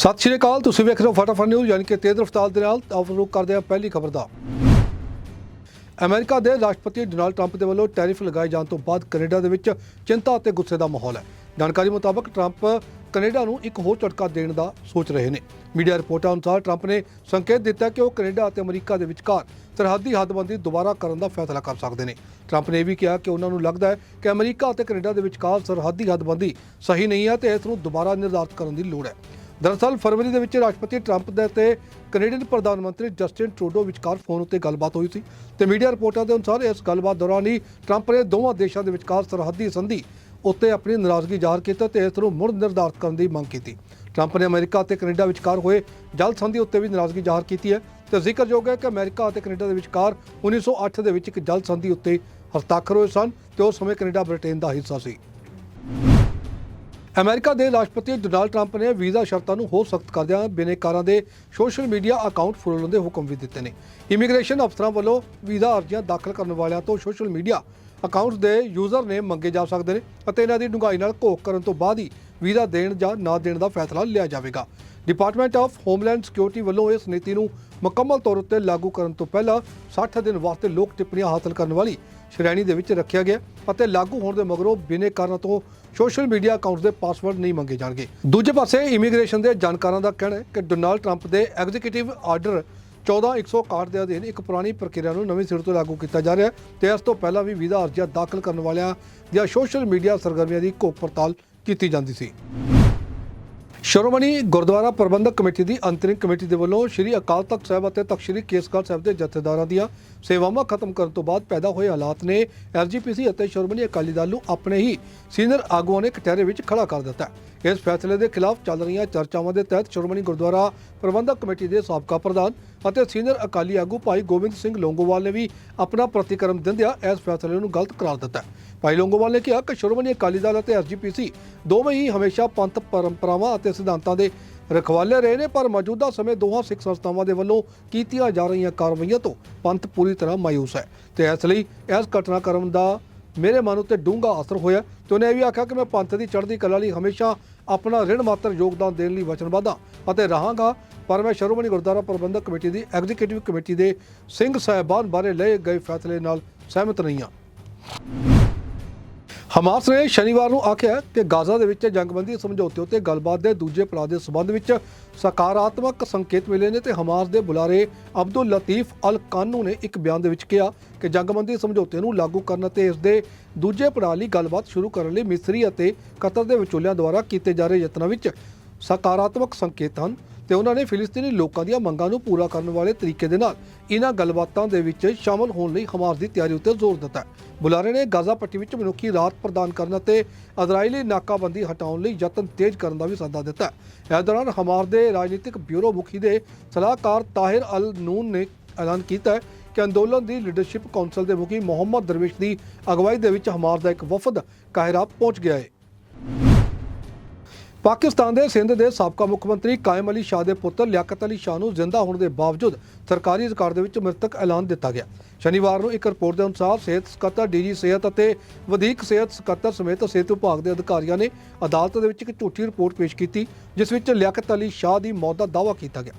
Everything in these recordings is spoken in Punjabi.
ਸਤਿ ਸ਼੍ਰੀ ਅਕਾਲ, ਤੁਸੀਂ ਵੇਖ ਰਹੇ ਹੋ ਫਟਾਫਟ ਨਿਊਜ਼ ਯਾਨੀ ਕਿ ਤੇਜ਼ ਰਫ਼ਤਾਰ ਦੇ ਨਾਲ ਆਪ ਕਰਦੇ ਹਾਂ ਪਹਿਲੀ ਖਬਰ ਦਾ। ਅਮਰੀਕਾ ਦੇ ਰਾਸ਼ਟਰਪਤੀ ਡੋਨਾਲਡ ਟਰੰਪ ਦੇ ਵੱਲੋਂ ਟੈਰਿਫ ਲਗਾਏ ਜਾਣ ਤੋਂ ਬਾਅਦ ਕੈਨੇਡਾ ਦੇ ਵਿੱਚ ਚਿੰਤਾ ਅਤੇ ਗੁੱਸੇ ਦਾ ਮਾਹੌਲ ਹੈ। ਜਾਣਕਾਰੀ ਮੁਤਾਬਕ ਟਰੰਪ ਕੈਨੇਡਾ ਨੂੰ ਇੱਕ ਹੋਰ ਝਟਕਾ ਦੇਣ ਦਾ ਸੋਚ ਰਹੇ ਨੇ। ਮੀਡੀਆ ਰਿਪੋਰਟਾਂ ਅਨੁਸਾਰ ਟਰੰਪ ਨੇ ਸੰਕੇਤ ਦਿੱਤਾ ਕਿ ਉਹ ਕੈਨੇਡਾ ਅਤੇ ਅਮਰੀਕਾ ਦੇ ਵਿਚਕਾਰ ਸਰਹੱਦੀ ਹੱਦਬੰਦੀ ਦੁਬਾਰਾ ਕਰਨ ਦਾ ਫੈਸਲਾ ਕਰ ਸਕਦੇ ਨੇ। ਟਰੰਪ ਨੇ ਇਹ ਵੀ ਕਿਹਾ ਕਿ ਉਹਨਾਂ ਨੂੰ ਲੱਗਦਾ ਹੈ ਕਿ ਅਮਰੀਕਾ ਅਤੇ ਕੈਨੇਡਾ ਦੇ ਵਿਚਕਾਰ ਸਰਹੱਦੀ ਹੱਦਬੰਦੀ ਸਹੀ ਨਹੀਂ ਹੈ ਤੇ ਇਸ ਨੂੰ ਦੁਬਾਰਾ ਨਿਰਧਾਰਤ ਕਰਨ ਦੀ ਲੋੜ ਹੈ। ਦਰਅਸਲ ਫਰਵਰੀ ਦੇ ਵਿੱਚ ਰਾਸ਼ਟਰਪਤੀ ਟਰੰਪ ਦੇ ਤੇ ਕੈਨੇਡੀਅਨ ਪ੍ਰਧਾਨ ਮੰਤਰੀ ਜਸਟਿਨ ਟਰੂਡੋ ਵਿਚਕਾਰ ਫੋਨ ਉੱਤੇ ਗੱਲਬਾਤ ਹੋਈ ਸੀ ਤੇ ਮੀਡੀਆ ਰਿਪੋਰਟਾਂ ਦੇ ਅਨੁਸਾਰ ਇਸ ਗੱਲਬਾਤ ਦੌਰਾਨ ਹੀ ਟਰੰਪ ਨੇ ਦੋਵਾਂ ਦੇਸ਼ਾਂ ਦੇ ਵਿਚਕਾਰ ਸਰਹੱਦੀ ਸੰਧੀ ਉੱਤੇ ਆਪਣੀ ਨਾਰਾਜ਼ਗੀ ਜ਼ਾਹਰ ਕੀਤੀ ਤੇ ਇਸ ਨੂੰ ਮੁੜ ਨਿਰਧਾਰਤ ਕਰਨ ਦੀ ਮੰਗ ਕੀਤੀ। ਟਰੰਪ ਨੇ ਅਮਰੀਕਾ ਅਤੇ ਕੈਨੇਡਾ ਵਿਚਕਾਰ ਹੋਏ ਜਲ ਸੰਧੀ ਉੱਤੇ ਵੀ ਨਾਰਾਜ਼ਗੀ ਜ਼ਾਹਰ ਕੀਤੀ ਹੈ ਤੇ ਜ਼ਿਕਰਯੋਗ ਹੈ ਕਿ ਅਮਰੀਕਾ ਅਤੇ ਕੈਨੇਡਾ ਦੇ ਵਿਚਕਾਰ 1908 ਦੇ ਵਿੱਚ ਇੱਕ ਜਲ ਸੰਧੀ ਉੱਤੇ ਹਸਤਾਖਰ ਹੋਏ ਸਨ ਤੇ ਉਸ ਸਮੇਂ ਕੈਨੇਡਾ ਬ੍ਰਿਟੇਨ ਦਾ ਹਿੱਸਾ ਸੀ। ਅਮਰੀਕਾ ਦੇ ਰਾਸ਼ਟਰਪਤੀ ਡੋਨਾਲਡ ਟਰੰਪ ਨੇ ਵੀਜ਼ਾ ਸ਼ਰਤਾਂ ਨੂੰ ਹੋਰ ਸਖਤ ਕਰਦਿਆਂ ਬਿਨੇਕਾਰਾਂ ਦੇ ਸੋਸ਼ਲ ਮੀਡੀਆ ਅਕਾਊਂਟ ਫੋਲਣ ਦੇ ਹੁਕਮ ਵੀ ਦਿੱਤੇ ਨੇ। ਇਮੀਗ੍ਰੇਸ਼ਨ ਅਫਸਰਾਂ ਵੱਲੋਂ ਵੀਜ਼ਾ ਅਰਜ਼ੀਆਂ ਦਾਖਲ ਕਰਨ ਵਾਲਿਆਂ ਤੋਂ ਸੋਸ਼ਲ ਮੀਡੀਆ ਅਕਾਊਂਟਸ ਦੇ ਯੂਜ਼ਰ ਨੇ ਮੰਗੇ ਜਾ ਸਕਦੇ ਨੇ ਅਤੇ ਇਹਨਾਂ ਦੀ ਡੂੰਘਾਈ ਨਾਲ ਘੋਖ ਕਰਨ ਤੋਂ ਬਾਅਦ ਹੀ ਵੀਜ਼ਾ ਦੇਣ ਜਾਂ ਨਾ ਦੇਣ ਦਾ ਫੈਸਲਾ ਲਿਆ ਜਾਵੇਗਾ। ਡਿਪਾਰਟਮੈਂਟ ਆਫ ਹੋਮਲੈਂਡ ਸਿਕਿਉਰਿਟੀ ਵੱਲੋਂ ਇਸ ਨੀਤੀ ਨੂੰ ਮੁਕੰਮਲ ਤੌਰ ਉੱਤੇ ਲਾਗੂ ਕਰਨ ਤੋਂ ਪਹਿਲਾਂ 60 ਦਿਨ ਵਾਸਤੇ ਲੋਕ ਟਿੱਪਣੀਆਂ ਹਾਸਲ ਕਰਨ ਵਾਲੀ ਸ਼੍ਰੇਣੀ ਦੇ ਵਿੱਚ ਰੱਖਿਆ ਗਿਆ ਅਤੇ ਲਾਗੂ ਹੋਣ ਦੇ ਮਗਰੋਂ ਬਿਨੇ ਬਿਨੇਕਾਰਾਂ ਤੋਂ ਸੋਸ਼ਲ ਮੀਡੀਆ ਅਕਾਊਂਟਸ ਦੇ ਪਾਸਵਰਡ ਨਹੀਂ ਮੰਗੇ ਜਾਣਗੇ। ਦੂਜੇ ਪਾਸੇ ਇਮੀਗ੍ਰੇਸ਼ਨ ਦੇ ਜਾਣਕਾਰਾਂ ਦਾ ਕਹਿਣਾ ਹੈ ਕਿ ਡੋਨਾਲਡ ਟਰੰਪ ਦੇ ਐਗਜ਼ੀਕਿਊਟਿਵ ਆਰਡਰ 14161 ਦੇ ਅਧੀਨ ਇੱਕ ਪੁਰਾਣੀ ਪ੍ਰਕਿਰਿਆ ਨੂੰ ਨਵੇਂ ਸਿਰੇ ਤੋਂ ਲਾਗੂ ਕੀਤਾ ਜਾ ਰਿਹਾ ਹੈ ਤੇ ਇਸ ਤੋਂ ਪਹਿਲਾਂ ਵੀ ਵੀਜ਼ਾ ਅਰਜ਼ੀਆਂ ਦਾਖਲ ਕਰਨ ਵਾਲਿਆਂ ਦੀਆਂ ਸੋਸ਼ਲ ਮੀਡੀਆ ਸਰਗਰਮੀਆਂ ਦੀ ਘੋਖ ਪੜਤਾਲ ਕੀਤੀ ਜਾਂਦੀ ਸੀ। ਸ਼੍ਰੋਮਣੀ ਗੁਰਦੁਆਰਾ ਪ੍ਰਬੰਧਕ ਕਮੇਟੀ ਦੀ ਅੰਤਰਿਮ ਕਮੇਟੀ ਦੇ ਵੱਲੋਂ ਸ੍ਰੀ ਅਕਾਲ ਤਖਤ ਸਾਹਿਬ ਅਤੇ ਤਖਤ ਸ੍ਰੀ ਕੇਸਗੜ੍ਹ ਸਾਹਿਬ ਦੇ ਜਥੇਦਾਰਾਂ ਦੀਆਂ ਸੇਵਾਵਾਂ ਖਤਮ ਕਰਨ ਤੋਂ ਬਾਅਦ ਪੈਦਾ ਹੋਏ ਹਾਲਾਤ ਨੇ ਐਸਜੀਪੀਸੀ ਅਤੇ ਸ਼੍ਰੋਮਣੀ ਅਕਾਲੀ ਦਲ ਨੂੰ ਆਪਣੇ ਹੀ ਸੀਨੀਅਰ ਆਗੂਆਂ ਨੇ ਕਟਹਿਰੇ ਵਿੱਚ ਖੜਾ ਕਰ ਦਿੱਤਾ। ਇਸ ਫੈਸਲੇ ਦੇ ਖਿਲਾਫ ਚੱਲ ਰਹੀਆਂ ਚਰਚਾਵਾਂ ਦੇ ਤਹਿਤ ਸ਼੍ਰੋਮਣੀ ਗੁਰਦੁਆਰਾ ਪ੍ਰਬੰਧਕ ਕਮੇਟੀ ਦੇ ਸਾਬਕਾ ਪ੍ਰਧਾਨ ਅਤੇ ਸੀਨੀਅਰ ਅਕਾਲੀ ਆਗੂ ਭਾਈ ਗੋਬਿੰਦ ਸਿੰਘ ਲੋਂਗੋਵਾਲ ਨੇ ਵੀ ਆਪਣਾ ਪ੍ਰਤੀਕਰਮ ਦਿੰਦਿਆਂ ਇਸ ਫੈਸਲੇ ਨੂੰ ਗਲਤ ਕਰਾਰ ਦਿੱਤਾ ਭਾਈ ਲੋਂਗੋਵਾਲ ਨੇ ਕਿਹਾ ਕਿ ਸ਼੍ਰੋਮਣੀ ਅਕਾਲੀ ਦਲ ਅਤੇ ਐਸਜੀਪੀਸੀ ਦੋਵੇਂ ਹੀ ਹਮੇਸ਼ਾ ਪੰਥ ਪਰੰਪਰਾਵਾਂ ਅਤੇ ਸਿਧਾਂਤਾਂ ਦੇ ਰਖਵਾਲੇ ਰਹੇ ਨੇ, ਪਰ ਮੌਜੂਦਾ ਸਮੇਂ ਦੋਹਾਂ ਸਿੱਖ ਸੰਸਥਾਵਾਂ ਦੇ ਵੱਲੋਂ ਕੀਤੀਆਂ ਜਾ ਰਹੀਆਂ ਕਾਰਵਾਈਆਂ ਤੋਂ ਪੰਥ ਪੂਰੀ ਤਰ੍ਹਾਂ ਮਾਯੂਸ ਹੈ। ਤੇ ਇਸ ਲਈ ਇਸ ਘਟਨਾਕ੍ਰਮ ਦਾ ਮੇਰੇ ਮਨ ਉੱਤੇ ਡੂੰਘਾ ਅਸਰ ਹੋਇਆ ਤੇ ਉਹਨੇ ਇਹ ਵੀ ਆਖਿਆ ਕਿ ਮੈਂ ਪੰਥ ਦੀ ਚੜ੍ਹਦੀ ਕਲਾ ਲਈ ਹਮੇਸ਼ਾ ਆਪਣਾ ਰਿਣ ਮਾਤਰ ਯੋਗਦਾਨ ਦੇਣ ਲਈ ਵਚਨਬੱਧ ਹਾਂ ਅਤੇ ਰਹਾਂਗਾ। ਪਰ ਮੈਂ ਸ਼੍ਰੋਮਣੀ ਗੁਰਦੁਆਰਾ ਪ੍ਰਬੰਧਕ ਕਮੇਟੀ ਦੀ ਐਗਜ਼ੀਕਿਊਟਿਵ ਕਮੇਟੀ ਦੇ ਸਿੰਘ ਸਾਹਿਬਾਨ ਬਾਰੇ ਲਏ ਗਏ ਫੈਸਲੇ ਨਾਲ ਸਹਿਮਤ ਨਹੀਂ ਹਾਂ। ਹਮਾਸ ਨੇ ਸ਼ਨੀਵਾਰ ਨੂੰ ਆਖਿਆ ਕਿ ਗਾਜ਼ਾ ਦੇ ਵਿੱਚ ਜੰਗਬੰਦੀ ਸਮਝੌਤੇ ਉੱਤੇ ਗੱਲਬਾਤ ਦੇ ਦੂਜੇ ਪੜਾਅ ਦੇ ਸਬੰਧ ਵਿੱਚ ਸਕਾਰਾਤਮਕ ਸੰਕੇਤ ਮਿਲੇ ਨੇ ਤੇ ਹਮਾਸ ਦੇ ਬੁਲਾਰੇ ਅਬਦੁਲ ਲਤੀਫ ਅਲ ਕਾਨੂ ਨੇ ਇੱਕ ਬਿਆਨ ਦੇ ਵਿੱਚ ਕਿਹਾ ਕਿ ਜੰਗਬੰਦੀ ਸਮਝੌਤੇ ਨੂੰ ਲਾਗੂ ਕਰਨ ਅਤੇ ਇਸ ਦੇ ਦੂਜੇ ਪੜਾਅ ਲਈ ਗੱਲਬਾਤ ਸ਼ੁਰੂ ਕਰਨ ਲਈ ਮਿਸਰੀ ਅਤੇ ਕਤਰ ਦੇ ਵਿਚੋਲਿਆਂ ਦੁਆਰਾ ਕੀਤੇ ਜਾ ਰਹੇ ਯਤਨਾਂ ਵਿੱਚ ਸਕਾਰਾਤਮਕ ਸੰਕੇਤ ਹਨ। ਤੇ ਉਹਨਾਂ ਨੇ ਫਿਲਿਸਤੀਨੀ ਲੋਕਾਂ ਦੀਆਂ ਮੰਗਾਂ ਨੂੰ ਪੂਰਾ ਕਰਨ ਵਾਲੇ ਤਰੀਕੇ ਦੇ ਨਾਲ ਇਹਨਾਂ ਗੱਲਬਾਤਾਂ ਦੇ ਵਿੱਚ ਸ਼ਾਮਲ ਹੋਣ ਲਈ ਹਮਾਸ ਦੀ ਤਿਆਰੀ ਉੱਤੇ ਜ਼ੋਰ ਦਿੱਤਾ ਬੁਲਾਰੇ ਨੇ ਗਾਜ਼ਾ ਪੱਟੀ ਵਿੱਚ ਮਨੁੱਖੀ ਰਾਹਤ ਪ੍ਰਦਾਨ ਕਰਨ ਅਤੇ ਇਜ਼ਰਾਈਲੀ ਨਾਕਾਬੰਦੀ ਹਟਾਉਣ ਲਈ ਯਤਨ ਤੇਜ਼ ਕਰਨ ਦਾ ਵੀ ਸੱਦਾ ਦਿੱਤਾ ਇਸ ਦੌਰਾਨ ਹਮਾਸ ਦੇ ਰਾਜਨੀਤਿਕ ਬਿਊਰੋ ਮੁਖੀ ਦੇ ਸਲਾਹਕਾਰ ਤਾਹਿਰ ਅਲ ਨੂਨ ਨੇ ਐਲਾਨ ਕੀਤਾ ਹੈ ਕਿ ਅੰਦੋਲਨ ਦੀ ਲੀਡਰਸ਼ਿਪ ਕੌਂਸਲ ਦੇ ਮੁਖੀ ਮੁਹੰਮਦ ਦਰਵੇਸ਼ ਦੀ ਅਗਵਾਈ ਦੇ ਵਿੱਚ ਹਮਾਸ ਦਾ ਇੱਕ ਵਫਦ ਕਾਹਿਰਾ ਪਹੁੰਚ ਗਿਆ ਹੈ। ਪਾਕਿਸਤਾਨ ਦੇ ਸਿੰਧ ਦੇ ਸਾਬਕਾ ਮੁੱਖ ਮੰਤਰੀ ਕਾਇਮ ਅਲੀ ਸ਼ਾਹ ਦੇ ਪੁੱਤਰ ਲਿਆਕਤ ਅਲੀ ਸ਼ਾਹ ਨੂੰ ਜ਼ਿੰਦਾ ਹੋਣ ਦੇ ਬਾਵਜੂਦ ਸਰਕਾਰੀ ਰਿਕਾਰਡ ਦੇ ਵਿੱਚ ਮ੍ਰਿਤਕ ਐਲਾਨ ਦਿੱਤਾ ਗਿਆ। ਸ਼ਨੀਵਾਰ ਨੂੰ ਇੱਕ ਰਿਪੋਰਟ ਦੇ ਅਨੁਸਾਰ ਸਿਹਤ ਸਕੱਤਰ ਡੀਜੀ ਸਿਹਤ ਅਤੇ ਵਧੀਕ ਸਿਹਤ ਸਕੱਤਰ ਸਮੇਤ ਸਿਹਤ ਵਿਭਾਗ ਦੇ ਅਧਿਕਾਰੀਆਂ ਨੇ ਅਦਾਲਤ ਦੇ ਵਿੱਚ ਇੱਕ ਝੂਠੀ ਰਿਪੋਰਟ ਪੇਸ਼ ਕੀਤੀ, ਜਿਸ ਵਿੱਚ ਲਿਆਕਤ ਅਲੀ ਸ਼ਾਹ ਦੀ ਮੌਤ ਦਾ ਦਾਅਵਾ ਕੀਤਾ ਗਿਆ।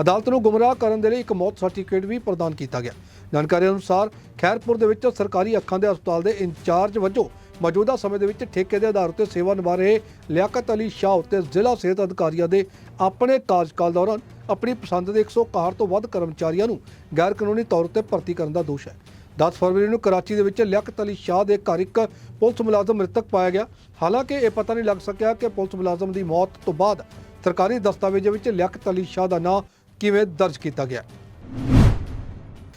ਅਦਾਲਤ ਨੂੰ ਗੁੰਮਰਾਹ ਕਰਨ ਦੇ ਲਈ ਇੱਕ ਮੌਤ ਸਰਟੀਫਿਕੇਟ ਵੀ ਪ੍ਰਦਾਨ ਕੀਤਾ ਗਿਆ। ਜਾਣਕਾਰੀ ਅਨੁਸਾਰ ਖੈਰਪੁਰ ਦੇ ਵਿੱਚ ਸਰਕਾਰੀ ਅੱਖਾਂ ਦੇ ਹਸਪਤਾਲ ਦੇ ਇੰਚਾਰਜ ਵਜੋਂ ਮੌਜੂਦਾ ਸਮੇਂ ਦੇ ਵਿੱਚ ਠੇਕੇ ਦੇ ਆਧਾਰ ਉੱਤੇ ਸੇਵਾ ਨਿਭਾ ਰਹੇ ਲਿਆਕਤ ਅਲੀ ਸ਼ਾਹ ਉੱਤੇ ਜ਼ਿਲ੍ਹਾ ਸਿਹਤ ਅਧਿਕਾਰੀਆਂ ਦੇ ਆਪਣੇ ਕਾਰਜਕਾਲ ਦੌਰਾਨ ਆਪਣੀ ਪਸੰਦ ਦੇ 161 ਤੋਂ ਵੱਧ ਕਰਮਚਾਰੀਆਂ ਨੂੰ ਗੈਰ ਕਾਨੂੰਨੀ ਤੌਰ ਉੱਤੇ ਭਰਤੀ ਕਰਨ ਦਾ ਦੋਸ਼ ਹੈ। 10 ਫਰਵਰੀ ਨੂੰ ਕਰਾਚੀ ਦੇ ਵਿੱਚ ਲਿਆਕਤ ਅਲੀ ਸ਼ਾਹ ਦੇ ਘਰ ਇੱਕ ਪੁਲਿਸ ਮੁਲਾਜ਼ਮ ਮ੍ਰਿਤਕ ਪਾਇਆ ਗਿਆ। ਹਾਲਾਂਕਿ ਇਹ ਪਤਾ ਨਹੀਂ ਲੱਗ ਸਕਿਆ ਕਿ ਪੁਲਿਸ ਮੁਲਾਜ਼ਮ ਦੀ ਮੌਤ ਤੋਂ ਬਾਅਦ ਸਰਕਾਰੀ ਦਸਤਾਵੇਜ਼ਾਂ ਵਿੱਚ ਲਿਆਕਤ ਅਲੀ ਸ਼ਾਹ ਦਾ ਨਾਂ ਕਿਵੇਂ ਦਰਜ ਕੀਤਾ ਗਿਆ।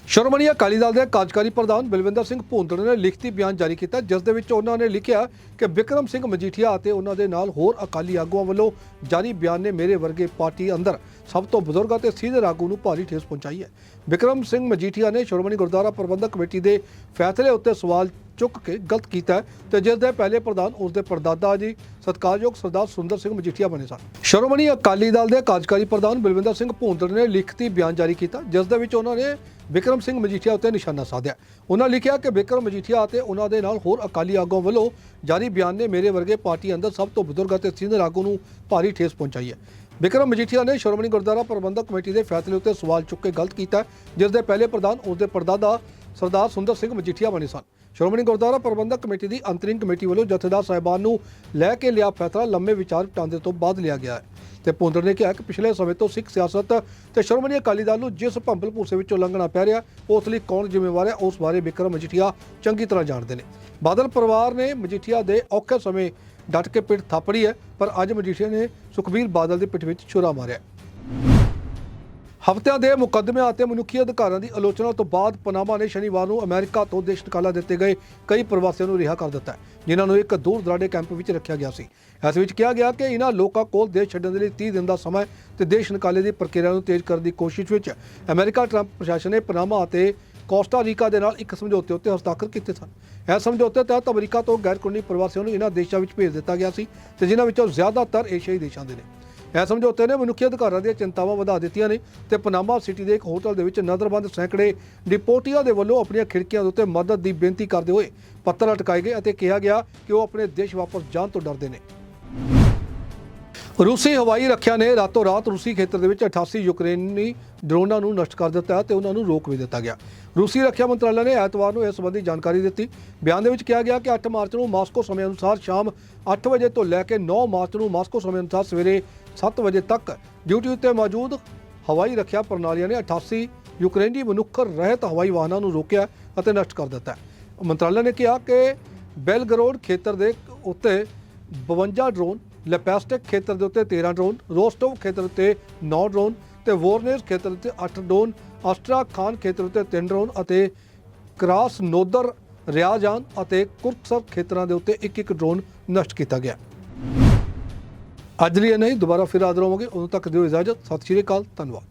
ਸ਼੍ਰੋਮਣੀ ਅਕਾਲੀ ਦਲ ਦੇ ਕਾਰਜਕਾਰੀ ਪ੍ਰਧਾਨ ਬਲਵਿੰਦਰ ਸਿੰਘ ਭੁੰਦੜ ਨੇ ਲਿਖਤੀ ਬਿਆਨ ਜਾਰੀ ਕੀਤਾ, ਜਿਸ ਦੇ ਵਿੱਚ ਉਹਨਾਂ ਨੇ ਲਿਖਿਆ ਕਿ ਵਿਕਰਮ ਸਿੰਘ ਮਜੀਠੀਆ ਅਤੇ ਉਹਨਾਂ ਦੇ ਨਾਲ ਹੋਰ ਅਕਾਲੀ ਆਗੂਆਂ ਵੱਲੋਂ ਜਾਰੀ ਬਿਆਨ ਨੇ ਮੇਰੇ ਵਰਗੇ ਪਾਰਟੀ ਅੰਦਰ ਸਭ ਤੋਂ ਬਜ਼ੁਰਗ ਅਤੇ ਸੀਨੀਅਰ ਆਗੂ ਨੂੰ ਭਾਰੀ ਠੇਸ ਪਹੁੰਚਾਈ ਹੈ। ਵਿਕਰਮ ਸਿੰਘ ਮਜੀਠੀਆ ਨੇ ਸ਼੍ਰੋਮਣੀ ਗੁਰਦੁਆਰਾ ਪ੍ਰਬੰਧਕ ਕਮੇਟੀ ਦੇ ਫੈਸਲੇ ਉੱਤੇ ਸਵਾਲ ਚੁੱਕ ਕੇ ਗਲਤ ਕੀਤਾ ਹੈ ਤੇ ਜਿਸ ਦੇ ਪਹਿਲੇ ਪ੍ਰਧਾਨ ਉਸ ਦੇ ਪਰਦਾਦਾ ਜੀ ਸਤਿਕਾਰਯੋਗ ਸਰਦਾਰ ਸੁੰਦਰ ਸਿੰਘ ਮਜੀਠੀਆ ਬਣੇ ਸਨ। ਸ਼੍ਰੋਮਣੀ ਅਕਾਲੀ ਦਲ ਦੇ ਕਾਰਜਕਾਰੀ ਪ੍ਰਧਾਨ ਬਲਵਿੰਦਰ ਸਿੰਘ ਭੁੰਦੜ ਨੇ ਲਿਖਤੀ ਬਿਆਨ ਜਾਰੀ ਕੀਤਾ, ਜਿਸ ਦੇ ਵਿੱਚ ਉਹਨਾਂ ਨੇ ਵਿਕਰਮ ਸਿੰਘ ਮਜੀਠੀਆ ਉੱਤੇ ਨਿਸ਼ਾਨਾ ਸਾਧਿਆ। ਉਹਨਾਂ ਲਿਖਿਆ ਕਿ ਵਿਕਰਮ ਮਜੀਠੀਆ ਅਤੇ ਉਹਨਾਂ ਦੇ ਨਾਲ ਹੋਰ ਅਕਾਲੀ ਆਗੂਆਂ ਵੱਲੋਂ ਜਾਰੀ ਬਿਆਨ ਨੇ ਮੇਰੇ ਵਰਗੇ ਪਾਰਟੀ ਅੰਦਰ ਸਭ ਤੋਂ ਬਜ਼ੁਰਗ ਅਤੇ ਸੀਨੀਅਰ ਆਗੂ ਨੂੰ ਭਾਰੀ ਠੇਸ ਪਹੁੰਚਾਈ ਹੈ। ਵਿਕਰਮ ਮਜੀਠੀਆ ਨੇ ਸ਼੍ਰੋਮਣੀ ਗੁਰਦੁਆਰਾ ਪ੍ਰਬੰਧਕ ਕਮੇਟੀ ਦੇ ਫੈਸਲੇ ਉੱਤੇ ਸਵਾਲ ਚੁੱਕ ਕੇ ਗਲਤ ਕੀਤਾ, ਜਿਸ ਦੇ ਪਹਿਲੇ ਪ੍ਰਧਾਨ ਉਸ ਦੇ ਪੜਦਾਦਾ ਸਰਦਾਰ ਸੁੰਦਰ ਸਿੰਘ ਮਜੀਠੀਆ ਬਣੇ ਸਨ। ਸ਼੍ਰੋਮਣੀ ਗੁਰਦੁਆਰਾ ਪ੍ਰਬੰਧਕ ਕਮੇਟੀ ਦੀ ਅੰਤਰਿੰਗ ਕਮੇਟੀ ਵੱਲੋਂ ਜਥੇਦਾਰ ਸਾਹਿਬਾਨ ਨੂੰ ਲੈ ਕੇ ਲਿਆ ਫੈਸਲਾ, ਲੰਮੇ ਵਿਚਾਰ ਵਟਾਂਦਰੇ ਤੋਂ ਬਾਅਦ ਲਿਆ ਗਿਆ ਹੈ। ਤੇ ਪੁੰਦਰ ਨੇ ਕਿਹਾ ਕਿ ਪਿਛਲੇ ਸਮੇਂ ਤੋਂ ਸਿੱਖ ਸਿਆਸਤ ਤੇ ਸ਼੍ਰੋਮਣੀ ਅਕਾਲੀ ਦਲ ਨੂੰ ਜਿਸ ਭੰਬਲ ਭੂਸੇ ਵਿੱਚੋਂ ਲੰਘਣਾ ਪੈ ਰਿਹਾ, ਉਸ ਲਈ ਕੌਣ ਜ਼ਿੰਮੇਵਾਰ ਹੈ, ਉਸ ਬਾਰੇ ਵਿਕਰਮ ਮਜੀਠੀਆ ਚੰਗੀ ਤਰ੍ਹਾਂ ਜਾਣਦੇ ਨੇ। ਬਾਦਲ ਪਰਿਵਾਰ ਨੇ ਮਜੀਠੀਆ ਦੇ ਔਖੇ ਸਮੇਂ ਡਟ ਕੇ ਪਿੱਠ ਥਾਪੜੀ ਹੈ, ਪਰ ਅੱਜ ਮਜੀਠੀਆ ਨੇ ਸੁਖਬੀਰ ਬਾਦਲ ਦੀ ਪਿੱਠ ਵਿੱਚ ਛੁਰਾ ਮਾਰਿਆ। ਹਫ਼ਤਿਆਂ ਦੇ ਮੁਕੱਦਮਿਆਂ ਅਤੇ ਮਨੁੱਖੀ ਅਧਿਕਾਰਾਂ ਦੀ ਆਲੋਚਨਾ ਤੋਂ ਬਾਅਦ ਪਨਾਮਾ ਨੇ ਸ਼ਨੀਵਾਰ ਨੂੰ ਅਮਰੀਕਾ ਤੋਂ ਦੇਸ਼ ਨਿਕਾਲਾ ਦਿੱਤੇ ਗਏ ਕਈ ਪ੍ਰਵਾਸੀਆਂ ਨੂੰ ਰਿਹਾ ਕਰ ਦਿੱਤਾ ਹੈ, ਜਿਨ੍ਹਾਂ ਨੂੰ ਇੱਕ ਦੂਰ ਦਰਾਡੇ ਕੈਂਪ ਵਿੱਚ ਰੱਖਿਆ ਗਿਆ ਸੀ। ਇਸ ਵਿੱਚ ਕਿਹਾ ਗਿਆ ਕਿ ਇਹਨਾਂ ਲੋਕਾਂ ਕੋਲ ਦੇਸ਼ ਛੱਡਣ ਦੇ ਲਈ 30 ਦਿਨ ਦਾ ਸਮਾਂ ਹੈ ਤੇ ਦੇਸ਼ ਨਿਕਾਲੇ ਦੀ ਪ੍ਰਕਿਰਿਆ ਨੂੰ ਤੇਜ਼ ਕਰਨ ਦੀ ਕੋਸ਼ਿਸ਼ ਵਿੱਚ ਅਮਰੀਕਾ ਟਰੰਪ ਪ੍ਰਸ਼ਾਸਨ ਨੇ ਪਨਾਮਾ ਅਤੇ ਕੋਸਟਾ ਰੀਕਾ ਦੇ ਨਾਲ ਇੱਕ ਸਮਝੌਤੇ ਉੱਤੇ ਹਸਤਾਖਰ ਕੀਤੇ ਸਨ। ਇਸ ਸਮਝੌਤੇ ਤਹਿਤ ਅਮਰੀਕਾ ਤੋਂ ਗੈਰ ਕਾਨੂੰਨੀ ਪ੍ਰਵਾਸੀਆਂ ਨੂੰ ਇਹਨਾਂ ਦੇਸ਼ਾਂ ਵਿੱਚ ਭੇਜ ਦਿੱਤਾ ਗਿਆ ਸੀ ਤੇ ਜਿਨ੍ਹਾਂ ਵਿੱਚੋਂ ਜ਼ਿਆਦਾਤਰ ਏਸ਼ੀਆਈ ਦੇਸ਼ਾਂ ਦੇ ਨੇ। ਇਹ ਸਮਝੌਤੇ ਨੇ ਮਨੁੱਖੀ ਅਧਿਕਾਰਾਂ ਦੀਆਂ ਚਿੰਤਾਵਾਂ ਵਧਾ ਦਿੱਤੀਆਂ ਨੇ ਤੇ ਪਨਾਮਾ ਸਿਟੀ ਦੇ ਇੱਕ ਹੋਟਲ ਦੇ ਵਿੱਚ ਨਜ਼ਰਬੰਦ ਸੈਂਕੜੇ ਡਿਪੋਟੀਆਂ ਦੇ ਵੱਲੋਂ ਆਪਣੀਆਂ ਖਿੜਕੀਆਂ ਦੇ ਉੱਤੇ ਮਦਦ ਦੀ ਬੇਨਤੀ ਕਰਦੇ ਹੋਏ ਪੱਤਰ ਅਟਕਾਏ ਗਏ ਅਤੇ ਕਿਹਾ ਗਿਆ ਕਿ ਉਹ ਆਪਣੇ ਦੇਸ਼ ਵਾਪਸ ਜਾਣ ਤੋਂ ਡਰਦੇ ਨੇ। ਰੂਸੀ ਹਵਾਈ ਰੱਖਿਆ ਨੇ ਰਾਤੋਂ ਰਾਤ ਰੂਸੀ ਖੇਤਰ ਦੇ ਵਿੱਚ 88 ਯੂਕਰੇਨੀ ਡਰੋਨਾਂ ਨੂੰ ਨਸ਼ਟ ਕਰ ਦਿੱਤਾ ਤੇ ਉਹਨਾਂ ਨੂੰ ਰੋਕ ਵੀ ਦਿੱਤਾ ਗਿਆ। ਰੂਸੀ ਰੱਖਿਆ ਮੰਤਰਾਲਾ ਨੇ ਐਤਵਾਰ ਨੂੰ ਇਸ ਸੰਬੰਧੀ ਜਾਣਕਾਰੀ ਦਿੱਤੀ। ਬਿਆਨ ਦੇ ਵਿੱਚ ਕਿਹਾ ਗਿਆ ਕਿ 8 ਮਾਰਚ ਨੂੰ ਮਾਸਕੋ ਸਮੇਂ ਅਨੁਸਾਰ ਸ਼ਾਮ 8 ਵਜੇ ਤੋਂ ਲੈ ਕੇ 9 ਮਾਰਚ ਨੂੰ ਮਾਸਕੋ ਸਮੇਂ ਅਨੁਸਾਰ ਸਵੇਰੇ 7 ਵਜੇ ਤੱਕ ਡਿਊਟੀ ਉੱਤੇ ਮੌਜੂਦ ਹਵਾਈ ਰੱਖਿਆ ਪ੍ਰਣਾਲੀਆਂ ਨੇ 88 ਯੂਕਰੇਨੀ ਮਨੁੱਖ ਰਹਿਤ ਹਵਾਈ ਵਾਹਨਾਂ ਨੂੰ ਰੋਕਿਆ ਅਤੇ ਨਸ਼ਟ ਕਰ ਦਿੱਤਾ। ਹੈ ਮੰਤਰਾਲਾ ਨੇ ਕਿਹਾ ਕਿ ਬੈਲਗਰੋਡ ਖੇਤਰ ਦੇ ਉੱਤੇ 52 ਡਰੋਨ ਲੈਪੈਸਟਿਕ ਖੇਤਰ ਦੇ ਉੱਤੇ 13 ਡਰੋਨ ਰੋਸਟੋਵ ਖੇਤਰ ਉੱਤੇ 9 ਡਰੋਨ ਤੇ ਵੋਰਨੇਸ ਖੇਤਰ ਉੱਤੇ 8 ਡਰੋਨ ਅਸਟਰਾ ਖਾਨ ਖੇਤਰ ਉੱਤੇ 3 ਡਰੋਨ ਅਤੇ ਕ੍ਰਾਸ ਨੋਦਰ ਰਿਆਜਾਨ ਅਤੇ ਕੁਰਕਸਰ ਖੇਤਰਾਂ ਦੇ ਉੱਤੇ ਇੱਕ ਇੱਕ ਡਰੋਨ ਨਸ਼ਟ ਕੀਤਾ ਗਿਆ। ਅੱਜ ਲਈ ਇਹ ਨਹੀਂ ਦੁਬਾਰਾ ਫਿਰ ਹਾਜ਼ਰ ਹੋਵਾਂਗੇ। ਉਦੋਂ ਤੱਕ ਦਿਓ ਇਜਾਜ਼ਤ। ਸਤਿ ਸ਼੍ਰੀ ਅਕਾਲ। ਧੰਨਵਾਦ।